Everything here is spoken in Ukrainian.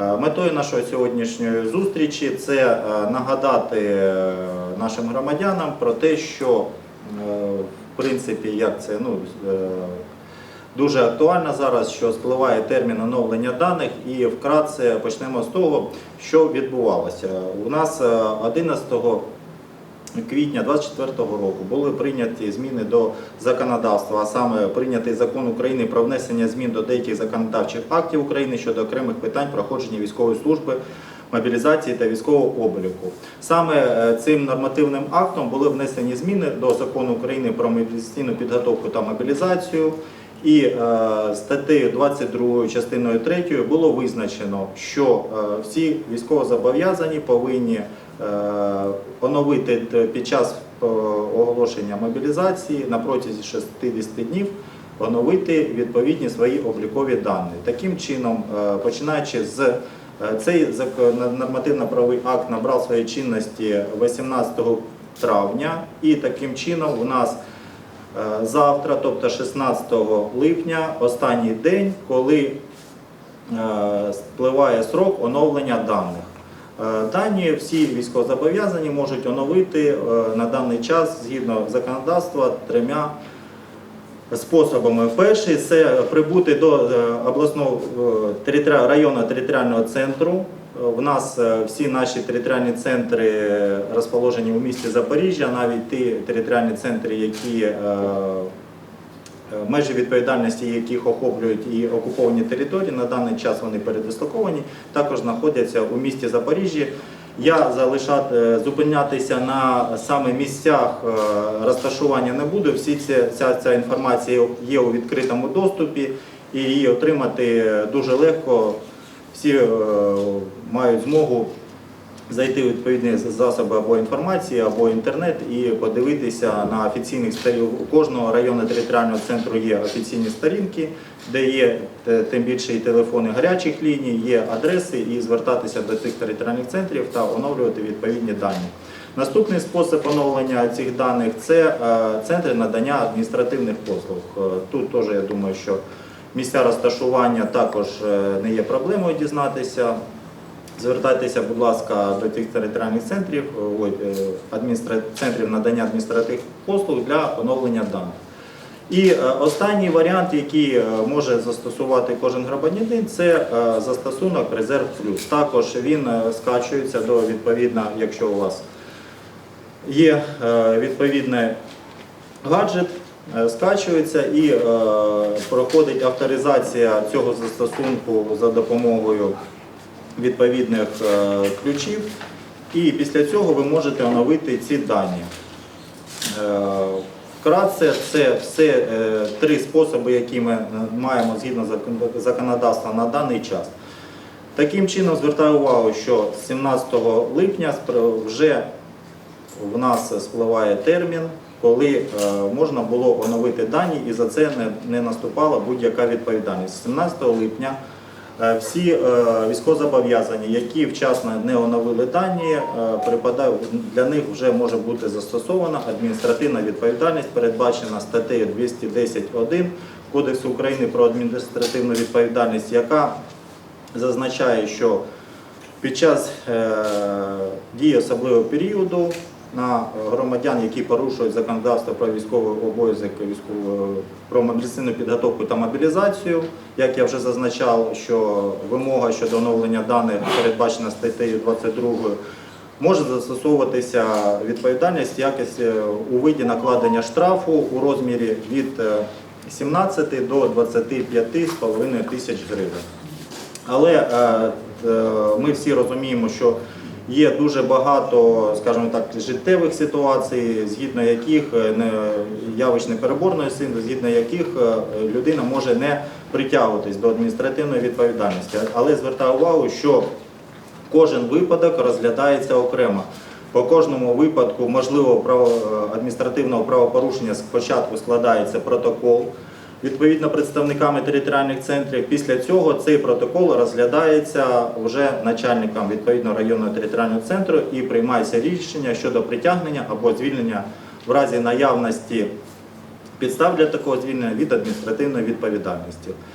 Е, Метою нашої сьогоднішньої зустрічі це е, нагадати е, нашим громадянам про те, що в принципі як це ну, дуже актуально зараз, що спливає термін оновлення даних, і вкратце почнемо з того, що відбувалося. У нас е, 11 квітня 2024 року були прийняті зміни до законодавства, а саме прийнятий закон України про внесення змін до деяких законодавчих актів України щодо окремих питань проходження військової служби. Мобілізації та військового обліку саме е, цим нормативним актом були внесені зміни до закону України про мобілізаційну підготовку та мобілізацію, і е, статтею 22 частиною 3 було визначено, що е, всі військовозобов'язані повинні е, оновити під час оголошення мобілізації на протязі 60 днів оновити відповідні свої облікові дані. Таким чином, починаючи з цей нормативно-правовий акт набрав свої чинності 18 травня, і таким чином у нас Завтра, тобто 16 липня, останній день, коли е, спливає срок оновлення даних. Е, Дані всі військовозобов'язані можуть оновити е, на даний час згідно законодавства трьома способами. Перший це прибути до е, обласного е, районного територіального центру. Е, В нас е, всі наші територіальні центри е, розположені у місті Запоріжжя, навіть ті територіальні центри, які межі відповідальності яких охоплюють і окуповані території, на даний час вони передислоковані, також знаходяться у місті Запоріжжі. Я залишати, зупинятися на саме місцях розташування не буду. Всі ця, ця, ця інформація є у відкритому доступі і її отримати дуже легко. Всі змогу зайти у відповідні засоби або інформації, або інтернет і подивитися на офіційних сторінках. У кожного районного територіального центру є офіційні сторінки, де є е, тим більше і телефони гарячих ліній, є адреси, і звертатися до цих територіальних центрів та оновлювати відповідні дані. Наступний спосіб оновлення цих даних це е, центри надання адміністративних послуг. Е, Тут теж я думаю, що місця розташування також не є проблемою дізнатися. Звертайтеся, будь ласка, до тих територіальних центрів, е, е, центрів надання адміністративних послуг для оновлення даних. І е, останній варіант, який може застосувати кожен громадянин, це застосунок Резерв Плюс. Також він скачується до відповідно, якщо у вас є відповідний гаджет, скачується і проходить авторизація цього застосунку за допомогою відповідних е, ключів. І після цього ви можете оновити ці дані. Е, Вкратце, це все е, три способи, які ми маємо згідно законодавства на даний час. Таким чином звертаю увагу, що 17 липня вже в нас спливає термін, коли можна було оновити дані і за це не, наступала будь-яка відповідальність. 17 липня всі е, військовозобов'язані, які вчасно не оновили дані, е, для них вже може бути застосована адміністративна відповідальність, передбачена статтею 210.1 Кодексу України про адміністративну відповідальність, яка зазначає, що під час е, дії особливого періоду на громадян, які порушують законодавство про військовий обов'язок, про мобілізаційну підготовку та мобілізацію, як я вже зазначав, що вимога щодо оновлення даних передбачена статтею 22 може застосовуватися відповідальність якось е, у виді накладення штрафу у розмірі від е, 17 до 25,5 тисяч гривень. Але е, е, ми всі розуміємо, що є дуже багато, скажімо так, життєвих ситуацій, згідно яких е, явищ непереборної сили, згідно яких е, людина може не притягуватись до адміністративної відповідальності. Але звертаю увагу, що кожен випадок розглядається окремо. По кожному випадку можливого право, адміністративного правопорушення спочатку складається протокол відповідно представниками територіальних центрів. Після цього цей протокол розглядається вже начальником відповідного районного територіального центру і приймається рішення щодо притягнення або звільнення в разі наявності підстав для такого звільнення від адміністративної відповідальності.